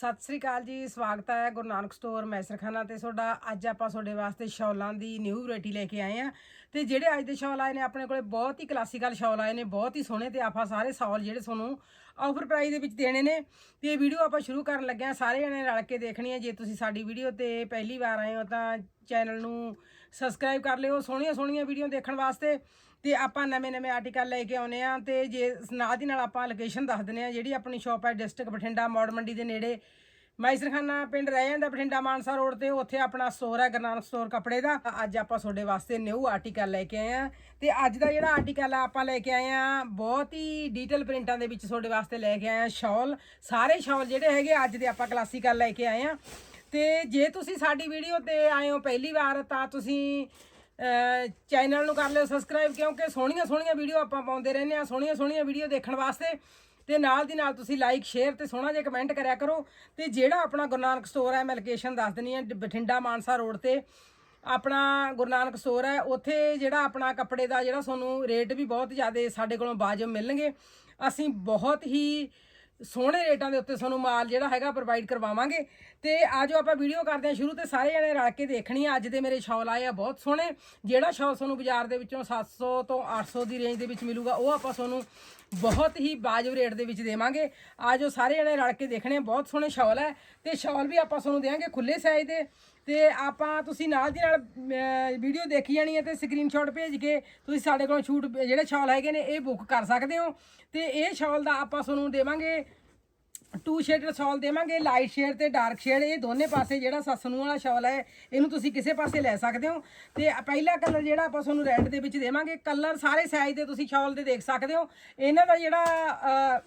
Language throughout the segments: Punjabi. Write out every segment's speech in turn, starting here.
ਸਤਿ ਸ੍ਰੀ ਅਕਾਲ ਜੀ, ਸਵਾਗਤ ਹੈ ਗੁਰੂ ਨਾਨਕ ਸਟੋਰ ਮੈਸਰਖਾਨਾ ਤੇ ਤੁਹਾਡਾ ਅੱਜ ਆਪਾਂ ਤੁਹਾਡੇ ਵਾਸਤੇ ਸ਼ਾਲਾਂ ਦੀ ਨਿਊ ਵੈਰਾਈਟੀ ਲੈ ਕੇ ਆਏ ਆ ਤੇ ਜਿਹੜੇ ਅੱਜ ਦੇ ਸ਼ਾਲ ਆਏ ਨੇ ਆਪਣੇ ਕੋਲੇ ਬਹੁਤ ਹੀ ਕਲਾਸੀਕਲ ਸ਼ਾਲ ਆਏ ਨੇ, ਬਹੁਤ ਹੀ ਸੋਹਣੇ ਤੇ ਆਪਾਂ ਸਾਰੇ ਸ਼ਾਲ ਜਿਹੜੇ ਤੁਹਾਨੂੰ ਆਫਰ ਪ੍ਰਾਈਸ ਦੇ ਵਿੱਚ ਦੇਣੇ ਨੇ ਤੇ ਇਹ ਵੀਡੀਓ ਆਪਾਂ ਸ਼ੁਰੂ ਕਰਨ ਲੱਗੇ ਆ ਸਾਰੇ ਜਣੇ ਰਲ ਕੇ ਦੇਖਣੀ ਹੈ, ਜੇ ਤੁਸੀਂ ਸਾਡੀ ਵੀਡੀਓ ਤੇ ਪਹਿਲੀ ਵਾਰ ਆਏ ਹੋ ਤਾਂ ਚੈਨਲ ਨੂੰ ਸਬਸਕ੍ਰਾਈਬ ਕਰ ਲਿਓ ਸੋਹਣੀਆਂ ਸੋਹਣੀਆਂ ਵੀਡੀਓ ਦੇਖਣ ਵਾਸਤੇ ਤੇ ਆਪਾਂ ਨਵੇਂ ਨਵੇਂ ਆਰਟੀਕਲ ਲੈ ਕੇ ਆਉਨੇ ਆ ਤੇ ਜੇ ਨਾਲ ਦੀ ਨਾਲ ਆਪਾਂ ਲੋਕੇਸ਼ਨ ਦੱਸ ਦਿੰਨੇ ਆ ਜਿਹੜੀ ਆਪਣੀ ਸ਼ਾਪ ਹੈ ਡਿਸਟ੍ਰਿਕਟ ਬਠਿੰਡਾ ਮੌੜ ਮੰਡੀ ਦੇ ਨੇੜੇ ਮਾਈਸਰਖਾਨਾ ਪਿੰਡ ਰਹਿ ਜਾਂਦਾ ਬਠਿੰਡਾ ਮਾਨਸਾ ਰੋਡ ਤੇ, ਉੱਥੇ ਆਪਣਾ ਸਟੋਰ ਹੈ ਗੁਰਨਾਨਕ ਸਟੋਰ ਕੱਪੜੇ ਦਾ। ਅੱਜ ਆਪਾਂ ਤੁਹਾਡੇ ਵਾਸਤੇ ਨਿਊ ਆਰਟੀਕਲ ਲੈ ਕੇ ਆਏ ਆ ਤੇ ਅੱਜ ਦਾ ਜਿਹੜਾ ਆਰਟੀਕਲ ਆ, ਆਪਾਂ ਲੈ ਕੇ ਆਏ ਆ ਬਹੁਤ ਹੀ ਡਿਟੇਲ ਪ੍ਰਿੰਟਾਂ ਦੇ ਵਿੱਚ ਤੁਹਾਡੇ ਵਾਸਤੇ ਲੈ ਕੇ ਆਏ ਆ ਸ਼ਾਲ ਸਾਰੇ ਸ਼ਾਲ ਜਿਹੜੇ ਹੈਗੇ ਅੱਜ ਦੇ ਆਪਾਂ ਕਲਾਸੀਕਲ ਲੈ ਕੇ ਆਏ ਆ ਤੇ ਜੇ ਤੁਸੀਂ ਸਾਡੀ ਵੀਡੀਓ ਤੇ ਆਏ ਹੋ ਪਹਿਲੀ ਵਾਰ ਤਾਂ ਤੁਸੀਂ ਚੈਨਲ ਨੂੰ ਕਰ ਲਿਓ ਸਬਸਕ੍ਰਾਈਬ, ਕਿਉਂਕਿ ਸੋਹਣੀਆਂ ਸੋਹਣੀਆਂ ਵੀਡੀਓ ਆਪਾਂ ਪਾਉਂਦੇ ਰਹਿੰਦੇ ਆ ਸੋਹਣੀਆਂ ਸੋਹਣੀਆਂ ਵੀਡੀਓ ਦੇਖਣ ਵਾਸਤੇ ਤੇ ਨਾਲ ਦੀ ਨਾਲ ਤੁਸੀਂ ਲਾਈਕ ਸ਼ੇਅਰ ਤੇ ਸੋਹਣਾ ਜਿਹਾ ਕਮੈਂਟ ਕਰਿਆ ਕਰੋ। ਤੇ ਜਿਹੜਾ ਆਪਣਾ ਗੁਰੂ ਨਾਨਕ ਸਟੋਰ ਹੈ, ਮੈਂ ਲੋਕੇਸ਼ਨ ਦੱਸ ਦਿੰਨੀ ਹੈ, ਬਠਿੰਡਾ ਮਾਨਸਾ ਰੋਡ ਤੇ। ਆਪਣਾ ਗੁਰੂ ਨਾਨਕ ਸਟੋਰ ਹੈ, ਉੱਥੇ ਜਿਹੜਾ ਆਪਣਾ ਕੱਪੜੇ ਦਾ ਜਿਹੜਾ ਤੁਹਾਨੂੰ ਰੇਟ ਵੀ ਬਹੁਤ ਜ਼ਿਆਦਾ ਸਾਡੇ ਕੋਲੋਂ ਵਾਜਬ ਮਿਲਣਗੇ। ਅਸੀਂ ਬਹੁਤ ਹੀ ਸੋਹਣੇ ਰੇਟਾਂ ਦੇ ਉੱਤੇ ਤੁਹਾਨੂੰ ਮਾਲ ਜਿਹੜਾ ਹੈਗਾ ਪ੍ਰੋਵਾਈਡ ਕਰਵਾਵਾਂਗੇ। ਤੇ ਆਜੋ ਆਪਾਂ ਵੀਡੀਓ ਕਰਦੇ ਹਾਂ ਸ਼ੁਰੂ ਤੇ ਸਾਰੇ ਜਣੇ ਰਲ ਕੇ ਦੇਖਣੀ ਆ। ਅੱਜ ਦੇ ਮੇਰੇ ਸ਼ਾਲ ਆਏ ਆ ਬਹੁਤ ਸੋਹਣੇ। ਜਿਹੜਾ ਸ਼ਾਲ ਤੁਹਾਨੂੰ ਬਾਜ਼ਾਰ ਦੇ ਵਿੱਚੋਂ 700 ਤੋਂ 800 ਦੀ ਰੇਂਜ ਦੇ ਵਿੱਚ ਮਿਲੂਗਾ, ਉਹ ਆਪਾਂ ਤੁਹਾਨੂੰ ਬਹੁਤ ਹੀ ਬਾਜਬ ਰੇਟ ਦੇ ਵਿੱਚ ਦੇਵਾਂਗੇ। ਆ ਜੋ ਸਾਰੇ ਜਣੇ ਰਲ ਕੇ ਦੇਖਣੇ ਆ, ਬਹੁਤ ਸੋਹਣੇ ਸ਼ਾਲ ਹੈ ਤੇ ਸ਼ਾਲ ਵੀ ਆਪਾਂ ਤੁਹਾਨੂੰ ਦੇਵਾਂਗੇ ਖੁੱਲੇ ਸਾਈਜ਼ ਦੇ। ਤੇ ਆਪਾਂ ਤੁਸੀਂ ਨਾਲ ਦੀ ਨਾਲ ਵੀਡੀਓ ਦੇਖੀ ਜਾਣੀ ਹੈ ਤੇ ਸਕਰੀਨਸ਼ਾਟ ਭੇਜ ਕੇ ਤੁਸੀਂ ਸਾਡੇ ਕੋਲੋਂ ਛੂਟ, ਜਿਹੜੇ ਸ਼ਾਲ ਹੈਗੇ ਨੇ, ਇਹ ਬੁੱਕ ਕਰ ਸਕਦੇ ਹੋ। ਤੇ ਇਹ ਸ਼ਾਲ ਦਾ ਆਪਾਂ ਤੁਹਾਨੂੰ ਦੇਵਾਂਗੇ ਟੂ ਸ਼ੇਡਡ ਸ਼ਾਲ ਦੇਵਾਂਗੇ ਲਾਈਟ ਸ਼ੇਡ ਤੇ ਡਾਰਕ ਸ਼ੇਡ ਇਹ ਦੋਨੇ ਪਾਸੇ ਜਿਹੜਾ ਸੱਸਨੂ ਵਾਲਾ ਸ਼ਾਲ ਹੈ, ਇਹਨੂੰ ਤੁਸੀਂ ਕਿਸੇ ਪਾਸੇ ਲੈ ਸਕਦੇ ਹੋ। ਤੇ ਪਹਿਲਾ ਕਲਰ ਜਿਹੜਾ ਆਪਾਂ ਤੁਹਾਨੂੰ ਰੈੱਡ ਦੇ ਵਿੱਚ ਦੇਵਾਂਗੇ ਕਲਰ ਸਾਰੇ ਸਾਈਜ਼ ਦੇ ਤੁਸੀਂ ਸ਼ਾਲ ਦੇ ਦੇਖ ਸਕਦੇ ਹੋ। ਇਹਨਾਂ ਦਾ ਜਿਹੜਾ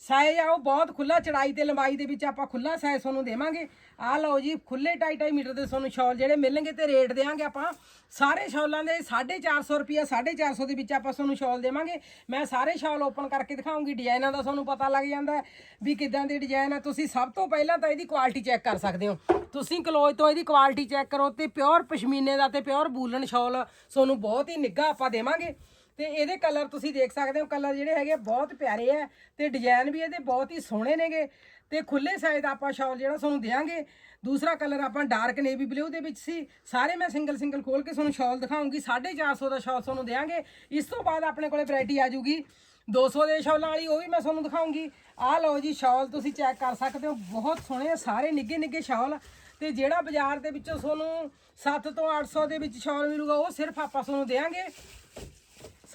ਸਾਈਜ਼ ਆ, ਉਹ ਬਹੁਤ ਖੁੱਲਾ ਚੜਾਈ ਤੇ ਲੰਬਾਈ ਦੇ ਵਿੱਚ ਆਪਾਂ ਖੁੱਲਾ ਸਾਈਜ਼ ਤੁਹਾਨੂੰ ਦੇਵਾਂਗੇ। ਆ ਲਓ ਜੀ ਖੁੱਲੇ 2.5 ਮੀਟਰ ਦੇ ਤੁਹਾਨੂੰ ਸ਼ਾਲ ਜਿਹੜੇ ਮਿਲਣਗੇ ਤੇ ਰੇਟ ਦੇਵਾਂਗੇ ਆਪਾਂ। ਸਾਰੇ ਸ਼ਾਲਾਂ ਦੇ 450 ਰੁਪਿਆ 450 ਦੇ ਵਿੱਚ ਆਪਾਂ ਤੁਹਾਨੂੰ ਸ਼ਾਲ ਦੇਵਾਂਗੇ। ਮੈਂ ਸਾਰੇ ਸ਼ਾਲ ਓਪਨ ਕਰਕੇ ਦਿਖਾਉਂਗੀ, ਡਿਜ਼ਾਈਨਾਂ ਦਾ ਤੁਹਾਨੂੰ ਪਤਾ ਲੱਗ ਜਾਂਦਾ ਵੀ ਕਿਦਾਂ ਦੀ ਡਿਜ਼ਾਈਨ ਹੈ। ਤੁਸੀਂ ਸਭ ਤੋਂ ਪਹਿਲਾਂ ਤਾਂ ਇਹਦੀ ਕੁਆਲਿਟੀ ਚੈੱਕ ਕਰ ਸਕਦੇ ਹੋ। ਤੁਸੀਂ ਕਲੋਜ ਤੋਂ ਇਹਦੀ ਕੁਆਲਿਟੀ ਚੈੱਕ ਕਰੋ ਤੇ ਪਿਓਰ ਪਸ਼ਮੀਨੇ ਦਾ ਤੇ ਪਿਓਰ ਬੂਲਨ ਸ਼ਾਲ ਤੁਹਾਨੂੰ ਬਹੁਤ ਹੀ ਨਿੱਘਾ ਆਪਾਂ ਦੇਵਾਂਗੇ। ਤੇ ਇਹਦੇ ਕਲਰ ਤੁਸੀਂ ਦੇਖ ਸਕਦੇ ਹੋ ਕਲਰ ਜਿਹੜੇ ਹੈਗੇ ਬਹੁਤ ਪਿਆਰੇ ਆ ਤੇ ਡਿਜ਼ਾਈਨ ਵੀ ਇਹਦੇ ਬਹੁਤ ਹੀ ਸੋਹਣੇ ਨੇਗੇ। ਤੇ ਖੁੱਲੇ ਸਾਈਜ਼ ਦਾ ਆਪਾਂ ਸ਼ਾਲ ਜਿਹੜਾ ਤੁਹਾਨੂੰ ਦੇਵਾਂਗੇ ਦੂਸਰਾ ਕਲਰ ਆਪਾਂ ਡਾਰਕ ਨੇਵੀ ਬਲੂ ਦੇ ਵਿੱਚ ਸੀ, ਸਾਰੇ ਮੈਂ ਸਿੰਗਲ ਸਿੰਗਲ ਖੋਲ ਕੇ ਤੁਹਾਨੂੰ ਸ਼ਾਲ ਦਿਖਾਉਂਗੀ 450 ਦਾ ਸ਼ਾਲ ਤੁਹਾਨੂੰ ਦੇਵਾਂਗੇ ਇਸ ਤੋਂ ਬਾਅਦ ਆਪਣੇ ਕੋਲੇ ਵੈਰਾਈਟੀ ਆ ਜੂਗੀ 200 ਦੇ ਸ਼ਾਲਾਂ ਵਾਲੀ, ਉਹ ਵੀ ਮੈਂ ਤੁਹਾਨੂੰ ਦਿਖਾਉਂਗੀ। ਆਹ ਲਓ ਜੀ ਸ਼ਾਲ ਤੁਸੀਂ ਚੈੱਕ ਕਰ ਸਕਦੇ ਹੋ, ਬਹੁਤ ਸੋਹਣੇ ਸਾਰੇ ਨਿੱਗੇ ਨਿੱਗੇ ਸ਼ਾਲ ਤੇ ਜਿਹੜਾ ਬਾਜ਼ਾਰ ਦੇ ਵਿੱਚੋਂ ਤੁਹਾਨੂੰ 7 ਤੋਂ 800 ਦੇ ਵਿੱਚ ਸ਼ਾਲ ਮਿਲੂਗਾ, ਉਹ ਸਿਰਫ ਆਪਾਂ ਤੁਹਾਨੂੰ ਦੇਵਾਂਗੇ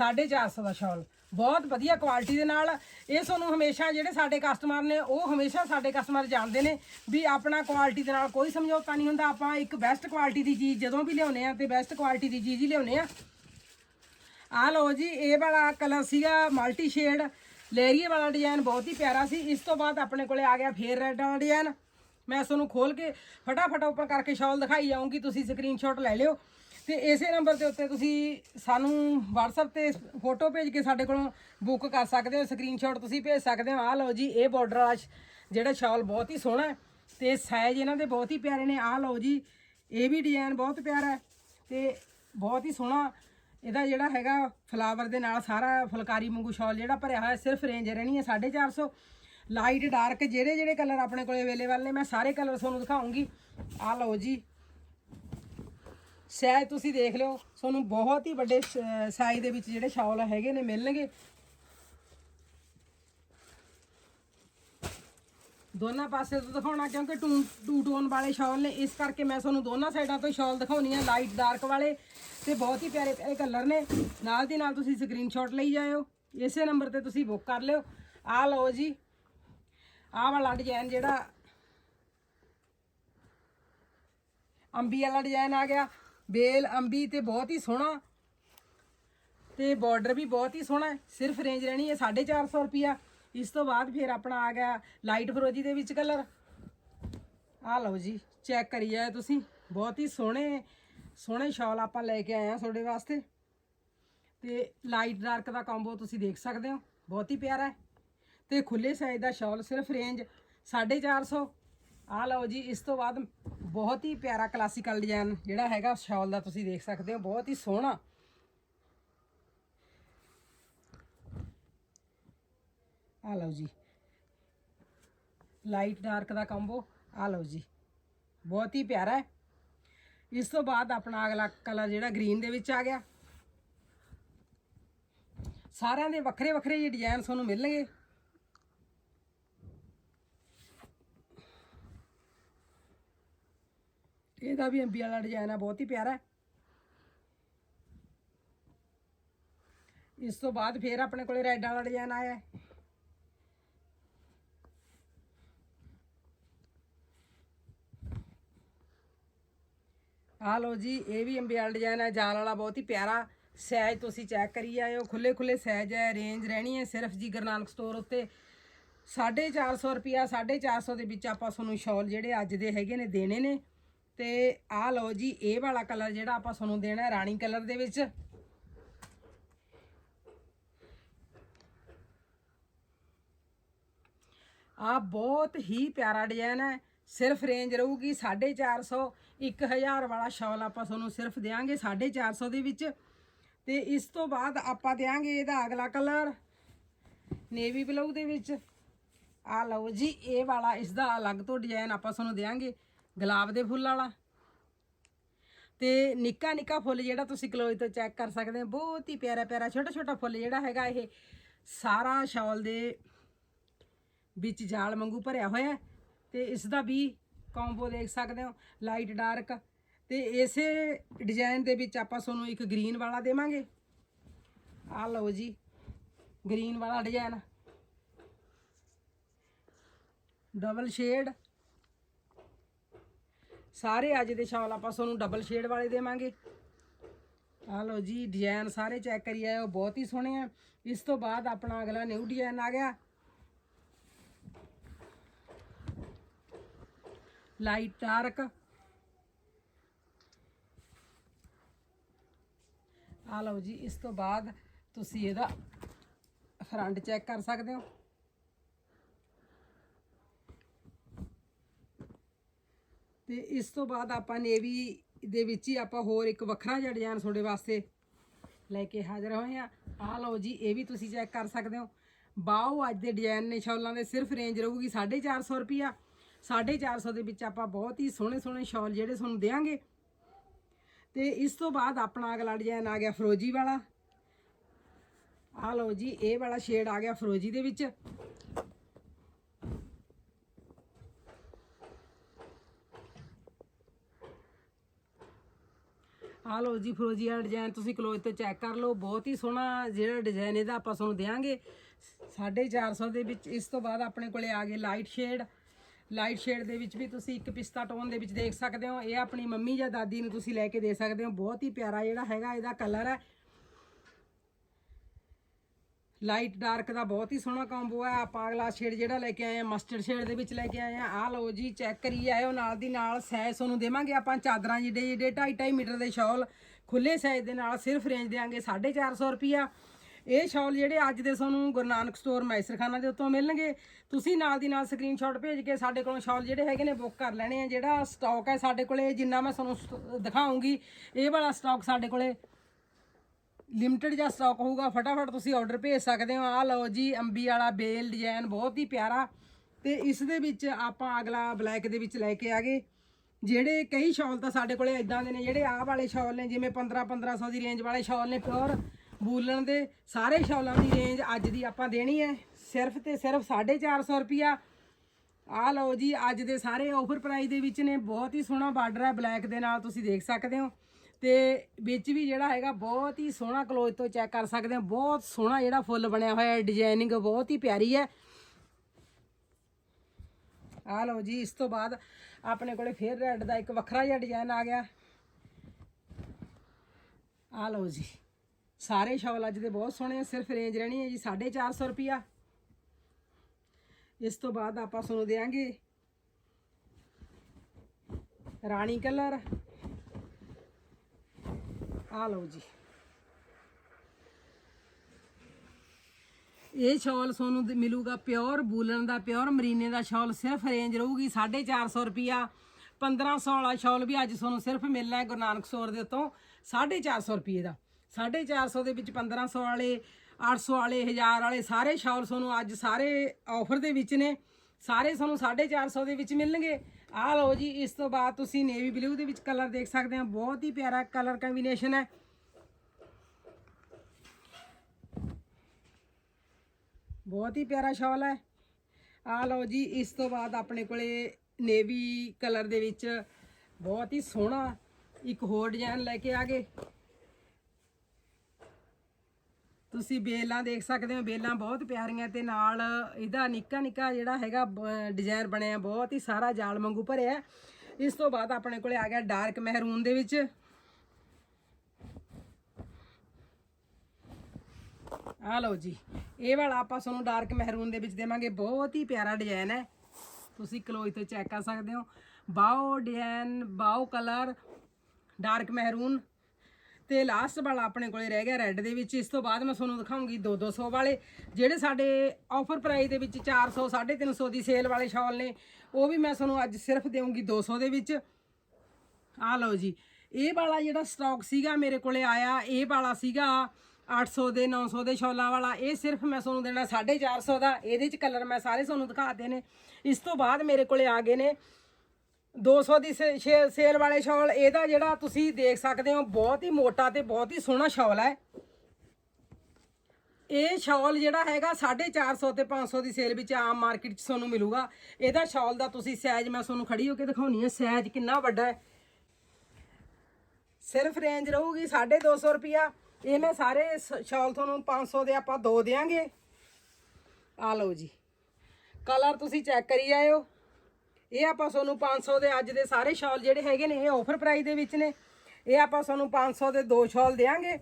450 ਦਾ ਸ਼ਾਲ। ਬਹੁਤ ਵਧੀਆ ਕੁਆਲਿਟੀ ਦੇ ਨਾਲ ਇਹ ਤੁਹਾਨੂੰ ਹਮੇਸ਼ਾ ਜਿਹੜੇ ਸਾਡੇ ਕਸਟਮਰ ਨੇ, ਉਹ ਹਮੇਸ਼ਾ ਸਾਡੇ ਕਸਟਮਰ ਜਾਣਦੇ ਨੇ ਵੀ ਆਪਣਾ ਕੁਆਲਿਟੀ ਦੇ ਨਾਲ ਕੋਈ ਸਮਝੌਤਾ ਨਹੀਂ ਹੁੰਦਾ। ਆਪਾਂ ਇੱਕ ਬੈਸਟ ਕੁਆਲਿਟੀ ਦੀ ਚੀਜ਼ ਜਦੋਂ ਵੀ ਲਿਆਉਨੇ ਆ ਤੇ ਬੈਸਟ ਕੁਆਲਿਟੀ ਦੀ ਚੀਜ਼ ਹੀ ਲਿਆਉਨੇ ਆ ਆ ਲਓ ਜੀ, ਇਹ ਵਾਲਾ ਕਲਰ ਸੀਗਾ ਮਲਟੀ ਸ਼ੇਡ ਲੈਰੀਏ ਵਾਲਾ ਡਿਜ਼ਾਈਨ ਬਹੁਤ ਹੀ ਪਿਆਰਾ ਸੀ। ਇਸ ਤੋਂ ਬਾਅਦ ਆਪਣੇ ਕੋਲੇ ਆ ਗਿਆ ਫੇਰ ਰੈੱਡ ਵਾਲਾ ਡਿਜ਼ਾਈਨ ਮੈਂ ਤੁਹਾਨੂੰ ਖੋਲ ਕੇ ਫਟਾਫਟ ਓਪਨ ਕਰਕੇ ਸ਼ਾਲ ਦਿਖਾਈ ਜਾਊਂਗੀ। ਤੁਸੀਂ ਸਕਰੀਨਸ਼ਾਟ ਲੈ ਲਿਓ। ਤੇ ਇਸੇ ਨੰਬਰ ਦੇ ਉੱਤੇ ਤੁਸੀਂ ਸਾਨੂੰ WhatsApp ਤੇ ਫੋਟੋ ਭੇਜ ਕੇ ਸਾਡੇ ਕੋਲੋਂ ਬੁੱਕ ਕਰ ਸਕਦੇ ਹੋ ਸਕਰੀਨਸ਼ਾਟ ਤੁਸੀਂ ਭੇਜ ਸਕਦੇ ਹੋ। ਆਹ ਲਓ ਜੀ, ਇਹ ਬਾਰਡਰ ਵਾਲਾ ਜਿਹੜਾ ਸ਼ਾਲ ਬਹੁਤ ਹੀ ਸੋਹਣਾ ਹੈ ਤੇ ਸਾਈਜ਼ ਇਹਨਾਂ ਦੇ ਬਹੁਤ ਹੀ ਪਿਆਰੇ ਨੇ। ਆਹ ਲਓ ਜੀ, ਇਹ ਵੀ ਡਿਜ਼ਾਈਨ ਬਹੁਤ ਪਿਆਰਾ ਹੈ ਤੇ ਬਹੁਤ ਹੀ ਸੋਹਣਾ ਇਹਦਾ ਜਿਹੜਾ ਹੈਗਾ ਫਲਾਵਰ ਦੇ ਨਾਲ ਸਾਰਾ ਫੁਲਕਾਰੀ ਵਾਂਗੂ ਸ਼ਾਲ ਜਿਹੜਾ ਭਰਿਆ ਹੋਇਆ ਸਿਰਫ ਰੇਂਜ ਰਹਿਣੀ ਹੈ 450 ਲਾਈਟ ਡਾਰਕ ਜਿਹੜੇ ਜਿਹੜੇ ਕਲਰ ਆਪਣੇ ਕੋਲ ਅਵੇਲੇਬਲ ਨੇ, ਮੈਂ ਸਾਰੇ ਕਲਰ ਤੁਹਾਨੂੰ ਦਿਖਾਉਂਗੀ। ਆਹ ਲਓ ਜੀ ਸਾਈਜ਼ ਤੁਸੀਂ ਦੇਖ ਲਿਓ। ਤੁਹਾਨੂੰ ਬਹੁਤ ਹੀ ਵੱਡੇ ਸਾਈਜ਼ ਦੇ ਵਿੱਚ ਜਿਹੜੇ ਸ਼ਾਲ ਹੈਗੇ ਨੇ, ਮਿਲਣਗੇ। ਦੋਨਾਂ ਪਾਸੇ ਤੋਂ ਦਿਖਾਉਣਾ, ਕਿਉਂਕਿ ਟੂ ਟੂ ਟੋਨ ਵਾਲੇ ਸ਼ਾਲ ਨੇ। ਇਸ ਕਰਕੇ ਮੈਂ ਤੁਹਾਨੂੰ ਦੋਨਾਂ ਸਾਈਡਾਂ ਤੋਂ ਸ਼ਾਲ ਦਿਖਾਉਣੀ ਆ ਲਾਈਟ ਡਾਰਕ ਵਾਲੇ ਤੇ ਬਹੁਤ ਹੀ ਪਿਆਰੇ ਪਿਆਰੇ ਕਲਰ ਨੇ। ਨਾਲ ਦੀ ਨਾਲ ਤੁਸੀਂ ਸਕਰੀਨਸ਼ਾਟ ਲਈ ਜਾਇਓ। ਇਸੇ ਨੰਬਰ ਤੇ ਤੁਸੀਂ ਬੁੱਕ ਕਰ ਲਿਓ। ਆ ਲਓ ਜੀ, ਆਹ ਵਾਲਾ ਡਿਜ਼ਾਈਨ ਜਿਹੜਾ ਅੰਬੀ ਵਾਲਾ ਡਿਜ਼ਾਈਨ ਆ ਗਿਆ। ਬੇਲ, ਅੰਬੀ ਤੇ ਬਹੁਤ ਹੀ ਸੋਹਣਾ। ਤੇ ਬਾਰਡਰ ਵੀ ਬਹੁਤ ਹੀ ਸੋਹਣਾ ਸਿਰਫ ਰੇਂਜ ਰਹਿਣੀ ਹੈ 450 ਰੁਪਿਆ ਇਸ ਤੋਂ ਬਾਅਦ ਫਿਰ ਆਪਣਾ ਆ ਗਿਆ ਲਾਈਟ ਫਰੋਜੀ ਦੇ ਵਿੱਚ ਕਲਰ ਆ ਲਓ ਜੀ ਚੈੱਕ ਕਰੀ ਜਾਏ ਤੁਸੀਂ। ਬਹੁਤ ਹੀ ਸੋਹਣੇ ਸੋਹਣੇ ਸ਼ਾਲ ਆਪਾਂ ਲੈ ਕੇ ਆਏ ਆ ਤੁਹਾਡੇ ਵਾਸਤੇ। ਤੇ ਲਾਈਟ ਡਾਰਕ ਦਾ ਕੰਬੋ ਤੁਸੀਂ ਦੇਖ ਸਕਦੇ ਹੋ। ਬਹੁਤ ਹੀ ਪਿਆਰਾ ਹੈ। ਤੇ ਖੁੱਲੇ ਸਾਈਜ਼ ਦਾ ਸ਼ਾਲ ਸਿਰਫ ਰੇਂਜ 450 ਆ ਲਓ ਜੀ, ਇਸ ਤੋਂ ਬਾਅਦ ਬਹੁਤ ਹੀ ਪਿਆਰਾ ਕਲਾਸੀਕਲ ਡਿਜ਼ਾਈਨ ਜਿਹੜਾ ਹੈਗਾ, ਸ਼ਾਲ ਦਾ ਤੁਸੀਂ ਦੇਖ ਸਕਦੇ ਹੋ, ਬਹੁਤ ਹੀ ਸੋਹਣਾ। ਆ ਲਓ ਜੀ ਲਾਈਟ ਡਾਰਕ ਦਾ ਕੰਬੋ ਆ ਲਓ ਜੀ, ਬਹੁਤ ਹੀ ਪਿਆਰਾ ਹੈ। ਇਸ ਤੋਂ ਬਾਅਦ ਆਪਣਾ ਅਗਲਾ ਕਲਰ ਜਿਹੜਾ ਗ੍ਰੀਨ ਦੇ ਵਿੱਚ ਆ ਗਿਆ। ਸਾਰਿਆਂ ਦੇ ਵੱਖਰੇ ਵੱਖਰੇ ਜਿਹੇ ਡਿਜ਼ਾਈਨ ਤੁਹਾਨੂੰ ਮਿਲਣਗੇ। ਇਹਦਾ ਵੀ ਅੰਬੀ ਵਾਲਾ ਡਿਜ਼ਾਈਨ ਹੈ ਬਹੁਤ ਹੀ ਪਿਆਰਾ ਇਸ ਤੋਂ ਬਾਅਦ ਫੇਰ ਆਪਣੇ ਕੋਲੇ ਰੈੱਡ ਵਾਲਾ ਡਿਜ਼ਾਈਨ ਆਇਆ ਆ ਲਓ ਜੀ, ਇਹ ਵੀ ਅੰਬੀ ਵਾਲਾ ਡਿਜ਼ਾਈਨ ਹੈ ਜਾਲ ਵਾਲਾ ਬਹੁਤ ਹੀ ਪਿਆਰਾ। ਸਾਈਜ਼ ਤੁਸੀਂ ਚੈੱਕ ਕਰੀ ਆਇਓ ਖੁੱਲੇ ਖੁੱਲੇ ਸਾਈਜ਼ ਹੈ ਰੇਂਜ ਰਹਿਣੀ ਹੈ ਸਿਰਫ ਜੀ ਗੁਰੂ ਨਾਨਕ ਸਟੋਰ ਉੱਤੇ। 450 ਰੁਪਿਆ 450 ਦੇ ਵਿੱਚ ਆਪਾਂ ਤੁਹਾਨੂੰ ਸ਼ਾਲ ਜਿਹੜੇ ਅੱਜ ਦੇ ਹੈਗੇ ਨੇ, ਦੇਣੇ ਨੇ। ਤੇ ਆ ਲਓ ਜੀ, ਇਹ ਵਾਲਾ ਕਲਰ ਜਿਹੜਾ ਆਪਾਂ ਤੁਹਾਨੂੰ ਦੇਣਾ ਹੈ ਰਾਣੀ ਕਲਰ ਦੇ ਵਿੱਚ। ਆ ਬਹੁਤ ਹੀ ਪਿਆਰਾ ਡਿਜ਼ਾਈਨ ਹੈ। ਸਿਰਫ ਰੇਂਜ ਰਹੂਗੀ 450 1000 ਵਾਲਾ ਸ਼ਾਲ ਆਪਾਂ ਤੁਹਾਨੂੰ ਸਿਰਫ ਦੇਾਂਗੇ 450 ਦੇ ਵਿੱਚ। ਤੇ ਇਸ ਤੋਂ ਬਾਅਦ ਆਪਾਂ ਦੇਾਂਗੇ ਇਹਦਾ ਅਗਲਾ ਕਲਰ ਨੇਵੀ ਬਲੂ ਦੇ ਵਿੱਚ। ਆ ਲਓ ਜੀ, ਇਹ ਵਾਲਾ ਇਸ ਦਾ ਅਲੱਗ ਤੋਂ ਡਿਜ਼ਾਈਨ ਆਪਾਂ ਤੁਹਾਨੂੰ ਦੇਾਂਗੇ ਗੁਲਾਬ ਦੇ ਫੁੱਲ ਵਾਲਾ। ਤੇ ਨਿੱਕਾ ਨਿੱਕਾ ਫੁੱਲ ਜਿਹੜਾ ਤੁਸੀਂ ਕਲੋਜ਼ ਤੋਂ ਚੈੱਕ ਕਰ ਸਕਦੇ ਹੋ, ਬਹੁਤ ਹੀ ਪਿਆਰਾ ਪਿਆਰਾ ਛੋਟਾ ਛੋਟਾ ਫੁੱਲ ਜਿਹੜਾ ਹੈਗਾ ਇਹ ਸਾਰਾ ਸ਼ਾਲ ਦੇ ਵਿੱਚ ਜਾਲ ਵਾਂਗੂ ਭਰਿਆ ਹੋਇਆ ਹੈ ਤੇ ਇਸ ਦਾ ਵੀ ਕੰਬੋ ਦੇਖ ਸਕਦੇ ਹੋ ਲਾਈਟ ਡਾਰਕ ਤੇ ਇਸੇ ਡਿਜ਼ਾਈਨ ਦੇ ਵਿੱਚ ਆਪਾਂ ਤੁਹਾਨੂੰ ਇੱਕ ਗ੍ਰੀਨ ਵਾਲਾ ਦੇਵਾਂਗੇ। ਆਹ ਲਓ ਜੀ ਗ੍ਰੀਨ ਵਾਲਾ ਡਿਜ਼ਾਈਨ ਡਬਲ ਸ਼ੇਡ ਸਾਰੇ ਅੱਜ ਦੇ ਸ਼ਾਲ ਆਪਾਂ ਤੁਹਾਨੂੰ ਡਬਲ ਸ਼ੇਡ ਵਾਲੇ ਦੇਵਾਂਗੇ। ਆਹ ਲਓ ਜੀ ਡਿਜ਼ਾਈਨ ਸਾਰੇ ਚੈੱਕ ਕਰੀ ਆਇਓ, ਬਹੁਤ ਹੀ ਸੋਹਣੇ ਆ। ਇਸ ਤੋਂ ਬਾਅਦ ਆਪਣਾ ਅਗਲਾ ਨਿਊ ਡਿਜ਼ਾਈਨ ਆ ਗਿਆ। ਲਾਈਟ ਡਾਰਕ ਆ ਲਓ ਜੀ, ਇਸ ਤੋਂ ਬਾਅਦ ਤੁਸੀਂ ਇਹਦਾ ਫਰੰਟ ਚੈੱਕ ਕਰ ਸਕਦੇ ਹੋ। ਤੇ ਇਸ ਤੋਂ ਬਾਅਦ ਆਪਾਂ ਨੇਵੀ ਦੇ ਵਿੱਚ ਹੀ ਆਪਾਂ ਹੋਰ ਇੱਕ ਵੱਖਰਾ ਜਿਹਾ ਡਿਜ਼ਾਈਨ ਤੁਹਾਡੇ ਵਾਸਤੇ ਲੈ ਕੇ ਹਾਜ਼ਰ ਹੋਏ ਆ ਆਹ ਲਓ ਜੀ, ਇਹ ਵੀ ਤੁਸੀਂ ਚੈੱਕ ਕਰ ਸਕਦੇ ਹੋ। ਬਾਓ ਅੱਜ ਦੇ ਡਿਜ਼ਾਈਨ ਨੇ ਸ਼ਾਲਾਂ ਦੇ ਸਿਰਫ ਰੇਂਜ ਰਹੂਗੀ 450 ਰੁਪਿਆ 450 ਦੇ ਵਿੱਚ ਆਪਾਂ ਬਹੁਤ ਹੀ ਸੋਹਣੇ ਸੋਹਣੇ ਸ਼ਾਲ ਜਿਹੜੇ ਤੁਹਾਨੂੰ ਦੇਵਾਂਗੇ ਤੇ ਇਸ ਤੋਂ ਬਾਅਦ ਆਪਣਾ ਅਗਲਾ ਡਿਜ਼ਾਈਨ ਆ ਗਿਆ ਫਰੋਜੀ ਵਾਲਾ। ਆ ਲਓ ਜੀ, ਇਹ ਵਾਲਾ ਸ਼ੇਡ ਆ ਗਿਆ ਫਰੋਜੀ ਦੇ ਵਿੱਚ। ਲਓ ਜੀ ਫਰੋਜੀਆ ਵਾਲਾ ਡਿਜ਼ਾਈਨ ਤੁਸੀਂ ਕਲੋਜ਼ 'ਤੇ ਚੈੱਕ ਕਰ ਲਓ, ਬਹੁਤ ਹੀ ਸੋਹਣਾ ਜਿਹੜਾ ਡਿਜ਼ਾਈਨ ਇਹਦਾ ਆਪਾਂ ਤੁਹਾਨੂੰ ਦੇਵਾਂਗੇ 450 ਦੇ ਵਿੱਚ ਇਸ ਤੋਂ ਬਾਅਦ ਆਪਣੇ ਕੋਲੇ ਆ ਗਏ ਲਾਈਟ ਸ਼ੇਡ ਲਾਈਟ ਸ਼ੇਡ ਦੇ ਵਿੱਚ ਵੀ ਤੁਸੀਂ ਇੱਕ ਪਿਸਤਾ ਟੋਨ ਦੇ ਵਿੱਚ ਦੇਖ ਸਕਦੇ ਹੋ। ਇਹ ਆਪਣੀ ਮੰਮੀ ਜਾਂ ਦਾਦੀ ਨੂੰ ਤੁਸੀਂ ਲੈ ਕੇ ਦੇ ਸਕਦੇ ਹੋ। ਬਹੁਤ ਹੀ ਪਿਆਰਾ ਜਿਹੜਾ ਹੈਗਾ, ਇਹਦਾ ਕਲਰ ਹੈ। ਲਾਈਟ ਡਾਰਕ ਦਾ ਬਹੁਤ ਹੀ ਸੋਹਣਾ ਕੰਬੋ ਹੈ ਆਪਾਂ ਅਗਲਾ ਸ਼ੇਡ ਜਿਹੜਾ ਲੈ ਕੇ ਆਏ ਆ ਮਸਟਰਡ ਸ਼ੇਡ ਦੇ ਵਿੱਚ ਲੈ ਕੇ ਆਏ ਆ। ਆਹ ਲਓ ਜੀ ਚੈੱਕ ਕਰੀ ਆਇਓ ਨਾਲ ਦੀ ਨਾਲ ਸਾਈਜ਼ ਤੁਹਾਨੂੰ ਦੇਵਾਂਗੇ ਆਪਾਂ ਚਾਦਰਾਂ ਜਿਹੜੇ ਜਿਹੜੇ 2.5 2.5 ਮੀਟਰ ਦੇ ਸ਼ਾਲ ਖੁੱਲੇ ਸਾਈਜ਼ ਦੇ ਨਾਲ ਸਿਰਫ ਰੇਂਜ ਦੇਾਂਗੇ 450 ਰੁਪਿਆ ਇਹ ਸ਼ਾਲ ਜਿਹੜੇ ਅੱਜ ਦੇ ਤੁਹਾਨੂੰ ਗੁਰੂ ਨਾਨਕ ਸਟੋਰ ਮੈਸਰਖਾਨਾ ਦੇ ਉੱਤੋਂ ਮਿਲਣਗੇ। ਤੁਸੀਂ ਨਾਲ ਦੀ ਨਾਲ ਸਕਰੀਨਸ਼ਾਟ ਭੇਜ ਕੇ ਸਾਡੇ ਕੋਲੋਂ ਸ਼ਾਲ ਜਿਹੜੇ ਹੈਗੇ ਨੇ ਬੁੱਕ ਕਰ ਲੈਣੇ ਆ। ਜਿਹੜਾ ਸਟਾਕ ਹੈ ਸਾਡੇ ਕੋਲੇ, ਜਿੰਨਾ ਮੈਂ ਤੁਹਾਨੂੰ ਸਟ- ਦਿਖਾਉਂਗੀ, ਇਹ ਵਾਲਾ ਸਟਾਕ ਸਾਡੇ ਕੋਲੇ ਲਿਮਟਿਡ ਜਿਹਾ ਸਟਾਕ ਹੋਊਗਾ, ਫਟਾਫਟ ਤੁਸੀਂ ਆਰਡਰ ਭੇਜ ਸਕਦੇ ਹੋ। ਆ ਲਓ ਜੀ, ਅੰਬੀ ਵਾਲਾ ਬੇਲ ਡਿਜ਼ਾਈਨ ਬਹੁਤ ਹੀ ਪਿਆਰਾ। ਤੇ ਇਸ ਦੇ ਵਿੱਚ ਆਪਾਂ ਅਗਲਾ ਬਲੈਕ ਦੇ ਵਿੱਚ ਲੈ ਕੇ ਆ ਗਏ। ਜਿਹੜੇ ਕਈ ਸ਼ਾਲ ਤਾਂ ਸਾਡੇ ਕੋਲੇ ਇਦਾਂ ਦੇ ਨੇ, ਜਿਹੜੇ ਆਹ ਵਾਲੇ ਸ਼ਾਲ ਨੇ, ਜਿਵੇਂ 15 1500 ਦੀ ਰੇਂਜ ਵਾਲੇ ਸ਼ਾਲ ਨੇ ਪਿਓਰ ਬੂਲਣ ਦੇ। ਸਾਰੇ ਸ਼ਾਲਾਂ ਦੀ ਰੇਂਜ ਅੱਜ ਦੀ ਆਪਾਂ ਦੇਣੀ ਹੈ। ਸਿਰਫ ਤੇ ਸਿਰਫ 450 ਰੁਪਿਆ ਆ ਲਓ ਜੀ, ਅੱਜ ਦੇ ਸਾਰੇ ਆਫਰ ਪ੍ਰਾਈਸ ਦੇ ਵਿੱਚ ਨੇ। ਬਹੁਤ ਹੀ ਸੋਹਣਾ ਬਾਰਡਰ ਹੈ ਬਲੈਕ ਦੇ ਨਾਲ ਤੁਸੀਂ ਦੇਖ ਸਕਦੇ ਹੋ। ਤੇ ਵਿੱਚ ਵੀ ਜਿਹੜਾ ਹੈਗਾ ਬਹੁਤ ਹੀ ਸੋਹਣਾ ਕਲੋਜ਼ ਤੋਂ ਚੈੱਕ ਕਰ ਸਕਦੇ ਹੋ। ਬਹੁਤ ਸੋਹਣਾ ਜਿਹੜਾ ਫੁੱਲ ਬਣਿਆ ਹੋਇਆ ਹੈ ਡਿਜ਼ਾਈਨਿੰਗ ਬਹੁਤ ਹੀ ਪਿਆਰੀ ਹੈ। ਆ ਲਓ ਜੀ, ਇਸ ਤੋਂ ਬਾਅਦ ਆਪਣੇ ਕੋਲੇ ਫੇਰ ਰੈੱਡ ਦਾ ਇੱਕ ਵੱਖਰਾ ਜਿਹਾ ਡਿਜ਼ਾਈਨ ਆ ਗਿਆ। ਆ ਲਓ ਜੀ, ਸਾਰੇ ਸ਼ਾਲ ਅੱਜ ਦੇ ਬਹੁਤ ਸੋਹਣੇ ਆ, ਸਿਰਫ ਰੇਂਜ ਰਹਿਣੀ ਹੈ ਜੀ 450 ਰੁਪਿਆ ਇਸ ਤੋਂ ਬਾਅਦ ਆਪਾਂ ਤੁਹਾਨੂੰ ਦੇਾਂਗੇ ਰਾਣੀ ਕਲਰ ਆ ਲਓ ਜੀ। ਇਹ ਸ਼ਾਲ ਤੁਹਾਨੂੰ ਦ- ਮਿਲੂਗਾ ਪਿਓਰ ਬੂਲਨ ਦਾ ਪਿਓਰ, ਮਰੀਨੇ ਦਾ ਸ਼ਾਲ ਸਿਰਫ ਰੇਂਜ ਰਹੂਗੀ 450 ਰੁਪਿਆ 1500 ਵਾਲਾ ਸ਼ਾਲ ਵੀ ਅੱਜ ਤੁਹਾਨੂੰ ਸਿਰਫ ਮਿਲਣਾ ਹੈ ਗੁਰੂ ਨਾਨਕ ਸਟੋਰ ਦੇ ਉੱਤੋਂ 450 ਰੁਪਏ ਦਾ। 450 ਦੇ ਵਿੱਚ 1500 ਵਾਲੇ 800 ਵਾਲੇ 1000 ਵਾਲੇ ਸਾਰੇ ਸ਼ਾਲ ਤੁਹਾਨੂੰ ਅੱਜ ਸਾਰੇ ਆਫਰ ਦੇ ਵਿੱਚ ਨੇ। ਸਾਰੇ ਤੁਹਾਨੂੰ 450 ਦੇ ਵਿੱਚ ਮਿਲਣਗੇ। ਆਹ ਲਓ ਜੀ, ਇਸ ਤੋਂ ਬਾਅਦ ਤੁਸੀਂ ਨੇਵੀ ਬਲੂ ਦੇ ਵਿੱਚ ਕਲਰ ਦੇਖ ਸਕਦੇ ਹੋ ਬਹੁਤ ਹੀ ਪਿਆਰਾ ਕਲਰ ਕੰਬੀਨੇਸ਼ਨ ਹੈ। ਬਹੁਤ ਹੀ ਪਿਆਰਾ ਸ਼ਾਲ ਹੈ। ਆਹ ਲਓ ਜੀ, ਇਸ ਤੋਂ ਬਾਅਦ ਆਪਣੇ ਕੋਲੇ ਨੇਵੀ ਕਲਰ ਦੇ ਵਿੱਚ ਬਹੁਤ ਹੀ ਸੋਹਣਾ ਇੱਕ ਹੋਰ ਡਿਜ਼ਾਈਨ ਲੈ ਕੇ ਆ ਗਏ। ਤੁਸੀਂ ਬੇਲਾਂ ਦੇਖ ਸਕਦੇ ਹੋ ਬੇਲਾਂ ਬਹੁਤ ਪਿਆਰੀਆਂ ਤੇ ਨਾਲ ਇਹਦਾ ਨਿੱਕਾ ਨਿੱਕਾ ਜਿਹੜਾ ਹੈਗਾ ਡਿਜ਼ਾਈਨ ਬਣਿਆ, ਬਹੁਤ ਹੀ ਸਾਰਾ ਜਾਲ ਵਾਂਗੂ ਭਰਿਆ। ਇਸ ਤੋਂ ਬਾਅਦ ਆਪਣੇ ਕੋਲੇ ਆ ਗਿਆ ਡਾਰਕ ਮਹਿਰੂਨ ਦੇ ਵਿੱਚ। ਆ ਲਓ ਜੀ, ਇਹ ਵਾਲਾ ਆਪਾਂ ਤੁਹਾਨੂੰ ਡਾਰਕ ਮਹਿਰੂਨ ਦੇ ਵਿੱਚ ਦੇਵਾਂਗੇ, ਬਹੁਤ ਹੀ ਪਿਆਰਾ ਡਿਜ਼ਾਈਨ ਹੈ। ਤੁਸੀਂ ਕਲੋਜ਼ ਤੋਂ ਚੈੱਕ ਕਰ ਸਕਦੇ ਹੋ। ਬਾਓ ਡਿਜ਼ਾਈਨ ਬਾਓ ਕਲਰ ਡਾਰਕ ਮਹਿਰੂਨ ਤੇ ਲਾਸਟ ਵਾਲਾ ਆਪਣੇ ਕੋਲੇ ਰਹਿ ਗਿਆ ਰੈੱਡ ਦੇ ਵਿੱਚ। ਇਸ ਤੋਂ ਬਾਅਦ ਮੈਂ ਤੁਹਾਨੂੰ ਦਿਖਾਉਂਗੀ 2-200 ਵਾਲੇ, ਜਿਹੜੇ ਸਾਡੇ ਆਫਰ ਪ੍ਰਾਈਸ ਦੇ ਵਿੱਚ 400 350 ਦੀ ਸੇਲ ਵਾਲੇ ਸ਼ਾਲ ਨੇ। ਉਹ ਵੀ ਮੈਂ ਤੁਹਾਨੂੰ ਅੱਜ ਸਿਰਫ ਦੇਵਾਂਗੀ 200 ਦੇ ਵਿੱਚ। ਆ ਲਓ ਜੀ, ਇਹ ਵਾਲਾ ਜਿਹੜਾ ਸਟਾਕ ਸੀਗਾ ਮੇਰੇ ਕੋਲੇ ਆਇਆ, ਇਹ ਵਾਲਾ ਸੀਗਾ 800 ਦੇ 900 ਦੇ ਸ਼ਾਲਾਂ ਵਾਲਾ। ਇਹ ਸਿਰਫ ਮੈਂ ਤੁਹਾਨੂੰ ਦੇਣਾ 450 ਦਾ। ਇਹਦੇ ਚ ਕਲਰ ਮੈਂ ਸਾਰੇ ਤੁਹਾਨੂੰ ਦਿਖਾਤੇ ਨੇ। ਇਸ ਤੋਂ ਬਾਅਦ ਮੇਰੇ ਕੋਲੇ ਆ ਗਏ ਨੇ 200 ਦੀ ਸੇ- ਸ਼ੇ- ਸੇਲ ਵਾਲੇ ਸ਼ਾਲ, ਇਹਦਾ ਜਿਹੜਾ ਤੁਸੀਂ ਦੇਖ ਸਕਦੇ ਹੋ, ਬਹੁਤ ਹੀ ਮੋਟਾ ਤੇ ਬਹੁਤ ਹੀ ਸੋਹਣਾ ਸ਼ਾਲ ਹੈ। ਇਹ ਸ਼ਾਲ ਜਿਹੜਾ ਹੈਗਾ 450 ਤੇ 500 ਦੀ ਸੇਲ ਵਿੱਚ ਆਮ ਮਾਰਕੀਟ 'ਚ ਤੁਹਾਨੂੰ ਮਿਲੂਗਾ। ਇਹਦਾ ਸ਼ਾਲ ਦਾ ਤੁਸੀਂ ਸਾਈਜ਼ ਮੈਂ ਤੁਹਾਨੂੰ ਖੜੀ ਹੋ ਕੇ ਦਿਖਾਉਣੀ ਹੈ ਸਾਈਜ਼ ਕਿੰਨਾ ਵੱਡਾ ਹੈ। ਸਿਰਫ ਰੇਂਜ ਰਹੂਗੀ 250 ਰੁਪਿਆ ਇਹ ਮੈਂ ਸਾਰੇ ਸ- ਸ਼ਾਲ ਤੁਹਾਨੂੰ 500 ਦੇ ਆਪਾਂ ਦੋ ਦੇਾਂਗੇ ਆ ਲਓ ਜੀ। ਕਲਰ ਤੁਸੀਂ ਚੈੱਕ ਕਰੀ ਜਾਇਓ ਇਹ ਆਪਾਂ ਤੁਹਾਨੂੰ 500 ਦੇ ਅੱਜ ਦੇ ਸਾਰੇ ਸ਼ਾਲ ਜਿਹੜੇ ਹੈਗੇ ਨੇ, ਇਹ ਆਫਰ ਪ੍ਰਾਈਸ ਦੇ ਵਿੱਚ ਨੇ। ਇਹ ਆਪਾਂ ਤੁਹਾਨੂੰ 500 ਦੇ ਦੋ ਸ਼ਾਲ ਦੇਾਂਗੇ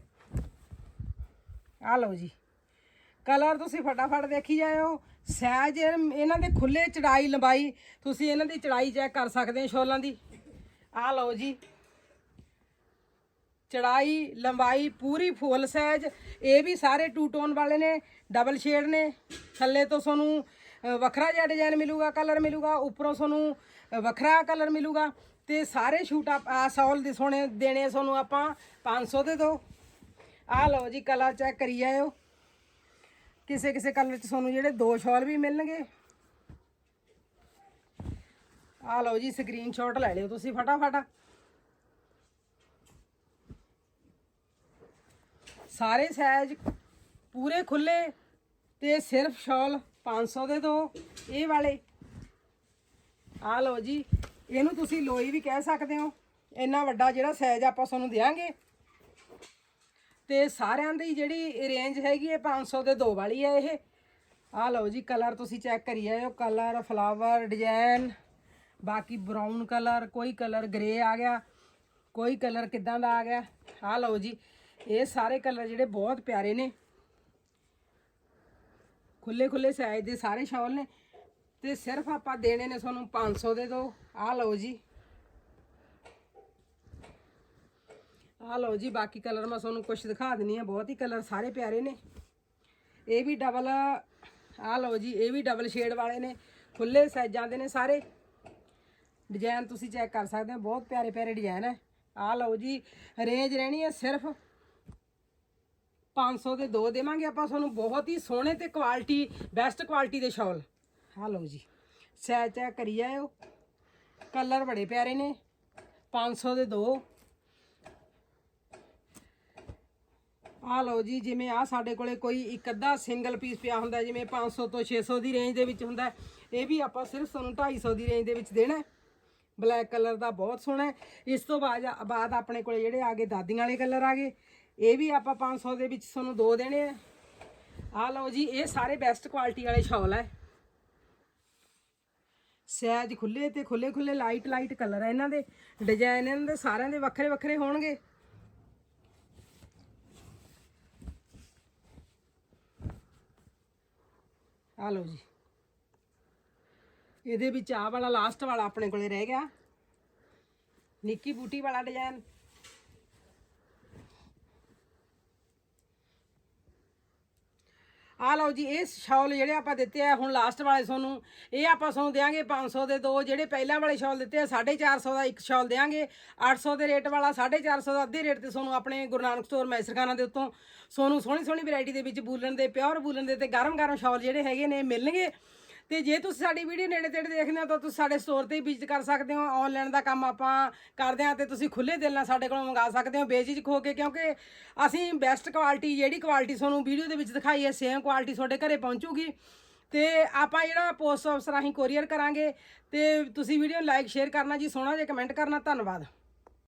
ਆ ਲਓ ਜੀ। ਕਲਰ ਤੁਸੀਂ ਫਟਾਫਟ ਦੇਖੀ ਜਾਇਓ। ਸਾਈਜ਼ ਇਹਨਾਂ ਦੇ ਖੁੱਲੇ ਚੜਾਈ ਲੰਬਾਈ, ਤੁਸੀਂ ਇਹਨਾਂ ਦੀ ਚੜਾਈ ਚੈੱਕ ਕਰ ਸਕਦੇ ਹੋ ਸ਼ਾਲਾਂ ਦੀ। ਆ ਲਓ ਜੀ। ਚੜਾਈ ਲੰਬਾਈ ਪੂਰੀ ਫੁੱਲ ਸਾਈਜ਼ ਇਹ ਵੀ ਸਾਰੇ ਟੂ ਟੋਨ ਵਾਲੇ ਨੇ ਡਬਲ ਸ਼ੇਡ ਨੇ। ਥੱਲੇ ਤੋਂ ਤੁਹਾਨੂੰ ਵੱਖਰਾ ਜਿਹਾ ਡਿਜ਼ਾਈਨ ਮਿਲੂਗਾ ਕਲਰ ਮਿਲੂਗਾ, ਉੱਪਰੋਂ ਤੁਹਾਨੂੰ ਵੱਖਰਾ ਕਲਰ ਮਿਲੂਗਾ। ਤੇ ਸਾਰੇ ਸ਼ੂਟ ਆ ਸੌਲ ਦੇ ਸੋਨੇ ਦੇਣੇ ਤੁਹਾਨੂੰ ਆਪਾਂ 500 ਦੇ ਦੋ। ਆ ਲਓ ਜੀ ਕਲਰ ਚੈੱਕ ਕਰੀ ਆਇਓ। ਕਿਸੇ ਕਿਸੇ ਕਲਰ ਚ ਤੁਹਾਨੂੰ ਜਿਹੜੇ ਦੋ ਸ਼ਾਲ ਵੀ ਮਿਲਣਗੇ। ਆ ਲਓ ਜੀ ਸਕਰੀਨਸ਼ਾਟ ਲੈ ਲਿਓ ਤੁਸੀਂ ਫਟਾਫਟ। ਸਾਰੇ ਸਾਈਜ਼ ਪੂਰੇ ਖੁੱਲੇ ਤੇ ਸਿਰਫ ਸ਼ਾਲ 500 ਦੇ ਦੋ, ਇਹ ਵਾਲੇ। ਆ ਲਓ ਜੀ, ਇਹਨੂੰ ਤੁਸੀਂ ਲੋਈ ਵੀ ਕਹਿ ਸਕਦੇ ਹੋ। ਇੰਨਾ ਵੱਡਾ ਜਿਹੜਾ ਸਾਈਜ਼ ਆਪਾਂ ਤੁਹਾਨੂੰ ਦੇਾਂਗੇ ਤੇ ਸਾਰਿਆਂ ਦੀ ਜਿਹੜੀ ਰੇਂਜ ਹੈਗੀ ਹੈ 500 ਦੇ ਦੋ ਵਾਲੀ ਹੈ ਇਹ। ਆ ਲਓ ਜੀ ਕਲਰ ਤੁਸੀਂ ਚੈੱਕ ਕਰੀ ਆਇਓ ਕਲਰ ਫਲਾਵਰ ਡਿਜ਼ਾਈਨ ਬਾਕੀ ਬਰਾਊਨ ਕਲਰ ਕੋਈ ਕਲਰ ਗ੍ਰੇ ਆ ਗਿਆ। ਕੋਈ ਕਲਰ ਕਿਦਾਂ ਦਾ ਆ ਗਿਆ? ਆ ਲਓ ਜੀ, ਇਹ ਸਾਰੇ ਕਲਰ ਜਿਹੜੇ ਬਹੁਤ ਪਿਆਰੇ ਨੇ। ਖੁੱਲੇ ਖੁੱਲੇ ਸਾਈਜ਼ ਦੇ ਸਾਰੇ ਸ਼ਾਲ ਨੇ ਤੇ ਸਿਰਫ ਆਪਾਂ ਦੇਣੇ ਨੇ ਤੁਹਾਨੂੰ 500 ਦੇ ਦੋ। ਆ ਲਓ ਜੀ। ਆ ਲਓ ਜੀ, ਬਾਕੀ ਕਲਰ ਮੈਂ ਤੁਹਾਨੂੰ ਕੁਝ ਦਿਖਾ ਦਿੰਨੀ ਆ ਬਹੁਤ ਹੀ ਕਲਰ ਸਾਰੇ ਪਿਆਰੇ ਨੇ। ਇਹ ਵੀ ਡਬਲ ਆ ਲਓ ਜੀ, ਇਹ ਵੀ ਡਬਲ ਸ਼ੇਡ ਵਾਲੇ ਨੇ। ਖੁੱਲੇ ਸਾਈਜ਼ਾਂ ਦੇ ਨੇ ਸਾਰੇ। ਡਿਜ਼ਾਈਨ ਤੁਸੀਂ ਚੈੱਕ ਕਰ ਸਕਦੇ ਹੋ। ਬਹੁਤ ਪਿਆਰੇ ਪਿਆਰੇ ਡਿਜ਼ਾਈਨ ਹੈ। ਆ ਲਓ ਜੀ, ਰੇਂਜ ਰਹਿਣੀ ਹੈ ਸਿਰਫ 500 ਦੇ ਦੋ ਦੇਵਾਂਗੇ, ਆਪਾਂ ਤੁਹਾਨੂੰ ਬਹੁਤ ਹੀ ਸੋਹਣੇ ਤੇ ਕੁਆਲਿਟੀ ਬੈਸਟ ਕੁਆਲਿਟੀ ਦੇ ਸ਼ਾਲ ਆ ਲਓ ਜੀ ਸਾਈਜ਼ ਚੈੱਕ ਕਰੀ ਜਾਇਓ। ਕਲਰ ਬੜੇ ਪਿਆਰੇ ਨੇ 500 ਦੇ ਦੋ। ਆ ਲਓ ਜੀ, ਜਿਵੇਂ ਆ ਸਾਡੇ ਕੋਲੇ ਕੋਈ ਇੱਕ ਅੱਧਾ ਸਿੰਗਲ ਪੀਸ ਪਿਆ ਹੁੰਦਾ, ਜਿਵੇਂ 500 ਤੋਂ 600 ਦੀ ਰੇਂਜ ਦੇ ਵਿੱਚ ਹੁੰਦਾ, ਇਹ ਵੀ ਆਪਾਂ ਸਿਰਫ ਤੁਹਾਨੂੰ 250 ਦੀ ਰੇਂਜ ਦੇ ਵਿੱਚ ਦੇਣਾ ਬਲੈਕ ਕਲਰ ਦਾ ਬਹੁਤ ਸੋਹਣਾ ਇਸ ਤੋਂ ਬਾਅਦ ਬਾਅਦ ਆਪਣੇ ਕੋਲੇ ਜਿਹੜੇ ਆ ਗਏ ਦਾਦੀਆਂ ਵਾਲੇ ਕਲਰ ਆ ਗਏ। ਇਹ ਵੀ ਆਪਾਂ 500 ਦੇ ਵਿੱਚ ਤੁਹਾਨੂੰ ਦੋ ਦੇਣੇ ਆ। ਆ ਲਓ ਜੀ, ਇਹ ਸਾਰੇ ਬੈਸਟ ਕੁਆਲਿਟੀ ਵਾਲੇ ਸ਼ਾਲ ਹੈ ਸਹਿਜ ਖੁੱਲੇ ਤੇ ਖੁੱਲੇ ਖੁੱਲੇ ਲਾਈਟ ਲਾਈਟ ਕਲਰ ਹੈ ਇਹਨਾਂ ਦੇ। ਡਿਜ਼ਾਈਨ ਇਹਨਾਂ ਦੇ ਸਾਰਿਆਂ ਦੇ ਵੱਖਰੇ ਵੱਖਰੇ ਹੋਣਗੇ। ਆ ਲਓ ਜੀ। ਇਹਦੇ ਵਿੱਚ ਆ ਵਾਲਾ ਲਾਸਟ ਵਾਲਾ ਆਪਣੇ ਕੋਲੇ ਰਹਿ ਗਿਆ। ਨਿੱਕੀ ਬੂਟੀ ਵਾਲਾ ਡਿਜ਼ਾਈਨ ਆ ਲਓ ਜੀ, ਇਹ ਸ਼ਾਲ ਜਿਹੜੇ ਆਪਾਂ ਦਿੱਤੇ ਆ, ਹੁਣ ਲਾਸਟ ਵਾਲੇ ਤੁਹਾਨੂੰ ਇਹ ਆਪਾਂ ਤੁਹਾਨੂੰ ਦੇਾਂਗੇ 500 ਦੇ ਦੋ, ਜਿਹੜੇ ਪਹਿਲਾਂ ਵਾਲੇ ਸ਼ਾਲ ਦਿੱਤੇ ਆ 450 ਦਾ ਇੱਕ ਸ਼ਾਲ ਦੇਾਂਗੇ 800 ਦੇ ਰੇਟ ਵਾਲਾ 450 ਦਾ ਅੱਧੇ ਰੇਟ ਤੇ ਤੁਹਾਨੂੰ ਆਪਣੇ ਗੁਰੂ ਨਾਨਕ ਸਟੋਰ ਮੈਸਰਖਾਨਾ ਦੇ ਉੱਤੋਂ ਤੁਹਾਨੂੰ ਸੋਹਣੀ ਸੋਹਣੀ ਵੈਰਾਈਟੀ ਦੇ ਵਿੱਚ ਬੂਲਣ ਦੇ ਪਿਓਰ ਬੂਲਣ ਦੇ ਤੇ ਗਰਮ ਗਰਮ ਸ਼ਾਲ ਜਿਹੜੇ ਹੈਗੇ ਨੇ ਮਿਲਣਗੇ। ਤੇ ਜੇ ਤੁਸੀਂ ਸਾਡੀ ਵੀਡੀਓ ਨੇੜੇ ਤੇੜੇ ਦੇਖਦੇ ਹੋ ਤਾਂ ਤੁਸੀਂ ਸਾਡੇ ਸਟੋਰ ਤੇ ਵਿਜ਼ਿਟ ਕਰ ਸਕਦੇ ਹੋ। ਆਨਲਾਈਨ ਦਾ ਕੰਮ ਆਪਾਂ ਕਰਦੇ ਹਾਂ ਤੇ ਤੁਸੀਂ ਖੁੱਲੇ ਦਿਲ ਨਾਲ ਸਾਡੇ ਕੋਲੋਂ ਮੰਗਾ ਸਕਦੇ ਹੋ ਬੇਝਿਜਕ ਹੋ ਕੇ, ਕਿਉਂਕਿ ਅਸੀਂ ਬੈਸਟ ਕੁਆਲਿਟੀ ਜਿਹੜੀ ਕੁਆਲਿਟੀ ਤੁਹਾਨੂੰ ਵੀਡੀਓ ਦੇ ਵਿੱਚ ਦਿਖਾਈ ਹੈ ਸੇਮ ਕੁਆਲਿਟੀ ਤੁਹਾਡੇ ਘਰੇ ਪਹੁੰਚੂਗੀ। ਤੇ ਆਪਾਂ ਜਿਹੜਾ ਪੋਸਟ ਆਫਿਸ ਰਾਹੀਂ ਕੋਰੀਅਰ ਕਰਾਂਗੇ ਤੇ ਤੁਸੀਂ ਵੀਡੀਓ ਨੂੰ ਲਾਈਕ ਸ਼ੇਅਰ ਕਰਨਾ ਜੀ, ਸੋਹਣਾ ਜਿਹਾ ਕਮੈਂਟ ਕਰਨਾ। ਧੰਨਵਾਦ।